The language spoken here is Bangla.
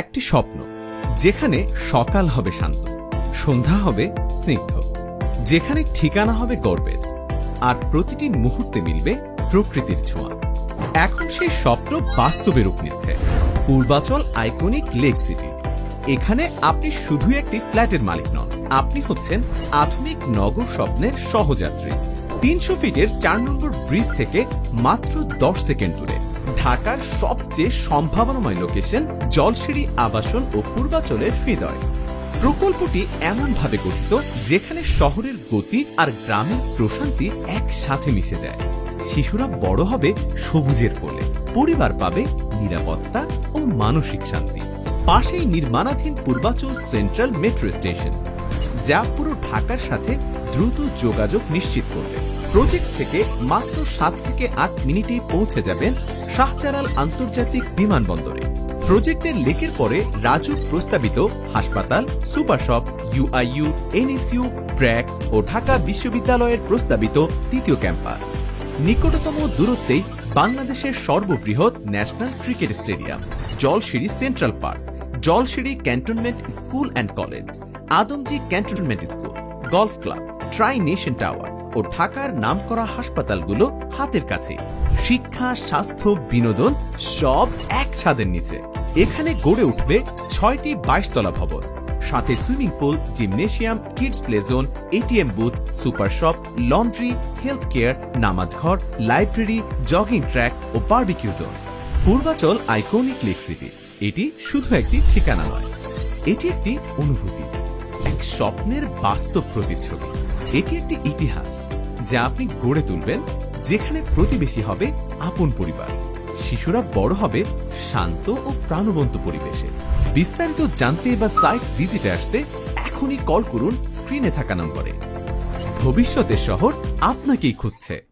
একটি স্বপ্ন, যেখানে সকাল হবে শান্ত, সন্ধ্যা হবে স্নিগ্ধ, যেখানে ঠিকানা হবে গর্বের, আর প্রতিটি মুহূর্তে মিলবে প্রকৃতির ছোঁয়া। এখন সেই স্বপ্ন বাস্তবে রূপ নিচ্ছে, পূর্বাচল আইকনিক লেক সিটি। এখানে আপনি শুধু একটি ফ্ল্যাটের মালিক নন, আপনি হচ্ছেন আধুনিক নগর স্বপ্নের সহযাত্রী। তিনশো ফিটের চার নম্বর ব্রিজ থেকে মাত্র দশ সেকেন্ড দূরে। ঢাকার সবচেয়ে সম্ভাবনাময় লোকেশন জলসিঁড়ি আবাসন ও পূর্বাচলের হৃদয়। প্রকল্পটি এমনভাবে গঠিত যেখানে শহরের গতি আর গ্রামের প্রশান্তি একসাথে মিশে যায়। শিশুরা বড় হবে সবুজের কোলে, পরিবার পাবে নিরাপত্তা ও মানসিক শান্তি। পাশেই নির্মাণাধীন পূর্বাচল সেন্ট্রাল মেট্রো স্টেশন, যা পুরো ঢাকার সাথে দ্রুত যোগাযোগ নিশ্চিত করবে। প্রজেক্ট থেকে মাত্র সাত থেকে আট মিনিটেই পৌঁছে যাবেন শাহজালাল আন্তর্জাতিক বিমানবন্দরে। প্রজেক্টের লেকের পরে রাজু প্রস্তাবিত হাসপাতাল, super shop UIU NSU BRAC ও ঢাকা বিশ্ববিদ্যালয়ের প্রস্তাবিত তৃতীয় ক্যাম্পাস। নিকটতম দূরত্বেই বাংলাদেশের সর্ববৃহৎ national cricket stadium Jolshiri central park Jolshiri cantonment school and college, Adamjee cantonment school, golf club, tri nation tower ও ঢাকার নামকরা হাসপাতালগুলো হাতের কাছে। শিক্ষা, স্বাস্থ্য, বিনোদন সব এক ছাদের নিচে। এখানে গড়ে উঠবে ছয়টি বাইশতলা ভবন। সাথে swimming pool, gymnasium, kids play zone, ATM booth, super shop, laundry health care নামাজ ঘর, লাইব্রেরি, জগিং ট্র্যাক ও barbecue zone. Purbachal iconic lake city. এটি শুধু একটি ঠিকানা নয়। এটি একটি অনুভূতি। এক স্বপ্নের বাস্তব প্রতিচ্ছবি। এটি একটি ইতিহাস, যা আপনি গড়ে তুলবেন, যেখানে প্রতিবেশী হবে আপন পরিবার। শিশুরা বড় হবে শান্ত ও প্রাণবন্ত পরিবেশে। বিস্তারিত জানতে বা সাইট ভিজিটে আসতে এখনই কল করুন স্ক্রিনে থাকা নম্বরে। ভবিষ্যতের শহর আপনাকেই খুঁজছে।